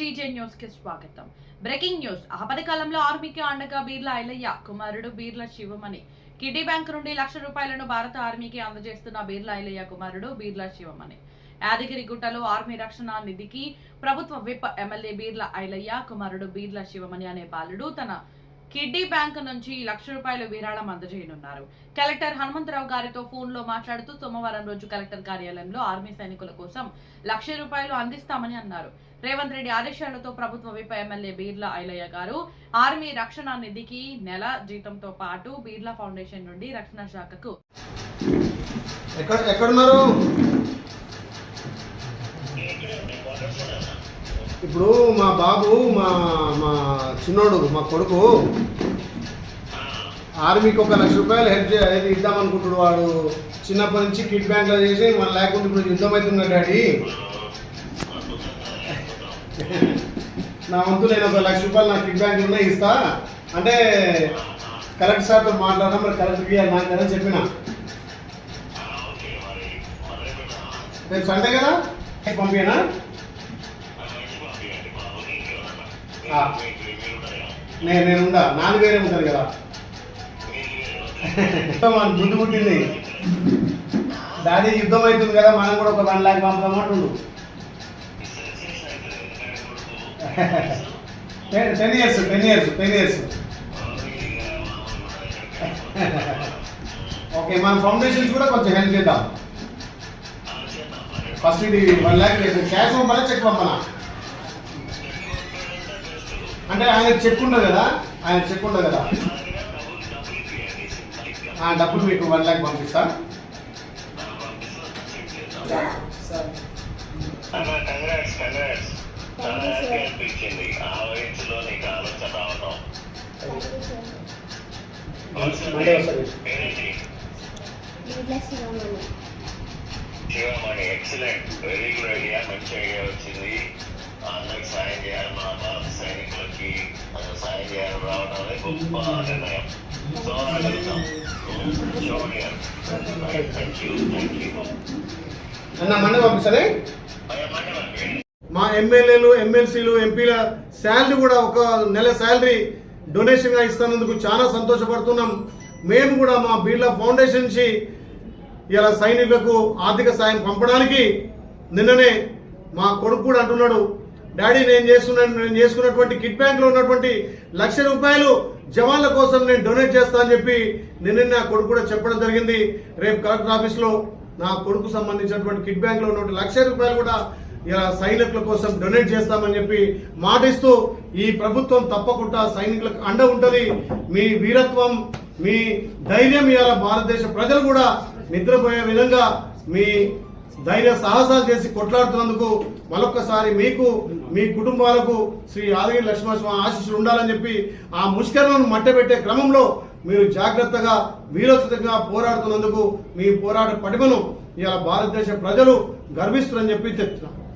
న్యూస్కి స్వాగతం. Breaking news. ఆపద కాలంలో ఆర్మీకి అండగా బీర్ల ఐలయ్య కుమారుడు బీర్ల శివమణి. కిడ్నీ బ్యాంక్ నుండి లక్ష రూపాయలను భారత ఆర్మీకి అందజేస్తున్న బీర్ల ఐలయ్య కుమారుడు బీర్ల శివమణి. యాదగిరి గుట్టలో ఆర్మీ రక్షణ నిధికి ప్రభుత్వ విప్ ఎమ్మెల్యే బీర్ల ఐలయ్య కుమారుడు బీర్ల శివమణి అనే బాలుడు తన కిడ్నీ బ్యాంక్ నుంచి లక్ష రూపాయలు విరాళం అందజేయనున్నారు. కలెక్టర్ హనుమంతరావు గారితో ఫోన్లో మాట్లాడుతూ సోమవారం రోజు కలెక్టర్ కార్యాలయంలో ఆర్మీ సైనికుల కోసం లక్ష రూపాయలు అందిస్తామని అన్నారు. రేవంత్ రెడ్డి ఆదేశాలతో ప్రభుత్వ విప్ ఎమ్మెల్యే బీర్లా ఐలయ్య గారు ఆర్మీ రక్షణ నిధికి నెల జీతంతో పాటు బీర్లా ఫౌండేషన్ నుండి రక్షణ శాఖకు ఎక్కడ ఎక్కడున్నారు? ఇప్పుడు మా బాబు మా మా చిన్నోడు మా కొడుకు ఆర్మీకి ఒక లక్ష రూపాయలు హెల్ప్ చేయాలి ఇది ఇద్దామనుకుంటున్నాడు వాడు. చిన్నప్పటి నుంచి కిట్ బ్యాంక్లో చేసి మన లేకుండా ఇప్పుడు యుద్ధం అవుతున్నాడు డాడీ? నా వంతు నేను ఒక లక్ష రూపాయలు నా కిడ్ బ్యాంక్లోనే ఇస్తా. అంటే కలెక్టర్ సార్తో మాట్లాడడం మరి కరెక్ట్ ఇవ్వాలి నాకు కదా చెప్పిన. రేపు సండే కదా? పంపించనా నేను నేను ఉండా నాన్న వేరే ఉంటారు కదా? మన ముందు పుట్టింది. డాడీ యుద్ధం అవుతుంది కదా మనం కూడా ఒక one lakh పంపుదామంటుండు ten years ten years ten years. Okay మన ఫౌండేషన్స్ కూడా కొంచెం హెల్ప్ చేద్దాం. ఫస్ట్ ఇది వన్ ల్యాక్ క్యాష్ పంపాలా చెక్ పంపాలా అంటే ఆయన చెక్ ఉండదు కదా? ఆయన చెక్ ఉండదు కదా? ఆ డబ్బులు మీకు వన్ ల్యాక్ పంపిస్తా. ఆ రావడం Sivamani excellent very good idea మంచి ఐడియా వచ్చింది అన్న మండే పంపిస్తానే? మా ఎమ్మెల్యేలు ఎమ్మెల్సీలు ఎంపీల శాలరీ కూడా ఒక నెల శాలరీ డొనేషన్గా ఇస్తున్నందుకు చాలా సంతోషపడుతున్నాం. మేము కూడా మా బిర్లా ఫౌండేషన్ నుంచి ఇలా సైనికులకు ఆర్థిక సాయం పంపడానికి నిన్ననే మా కొడుకు కూడా అంటున్నాడు. డాడీ నేను చేస్తున్నాను నేను చేసుకున్నటువంటి కిట్ బ్యాంక్లో ఉన్నటువంటి లక్ష రూపాయలు జవాన్ల కోసం నేను డొనేట్ చేస్తా అని చెప్పి నిన్న నా కొడుకు కూడా చెప్పడం జరిగింది. రేపు కలెక్టర్ ఆఫీస్లో నా కొడుకు సంబంధించినటువంటి కిట్ బ్యాంక్లో ఉన్నటువంటి లక్ష రూపాయలు కూడా ఇలా సైనికుల కోసం డొనేట్ చేస్తామని చెప్పి మాటిస్తూ ఈ ప్రభుత్వం తప్పకుండా సైనికులకు అండ ఉంటుంది. మీ వీరత్వం మీ ధైర్యం ఇవాళ భారతదేశ ప్రజలు కూడా నిద్రపోయే విధంగా మీ ధైర్య సాహసాలు చేసి కొట్లాడుతున్నందుకు మరొక్కసారి మీకు మీ కుటుంబాలకు శ్రీ యాదగిరి లక్ష్మణస్వామి ఆశీస్సులు ఉండాలని చెప్పి ఆ ముష్కరణను మట్టబెట్టే క్రమంలో మీరు జాగ్రత్తగా వీరోచితంగా పోరాడుతున్నందుకు మీ పోరాట పటిమను ఇవాళ భారతదేశ ప్రజలు గర్విస్తున్నారని చెప్పి చెప్తున్నాను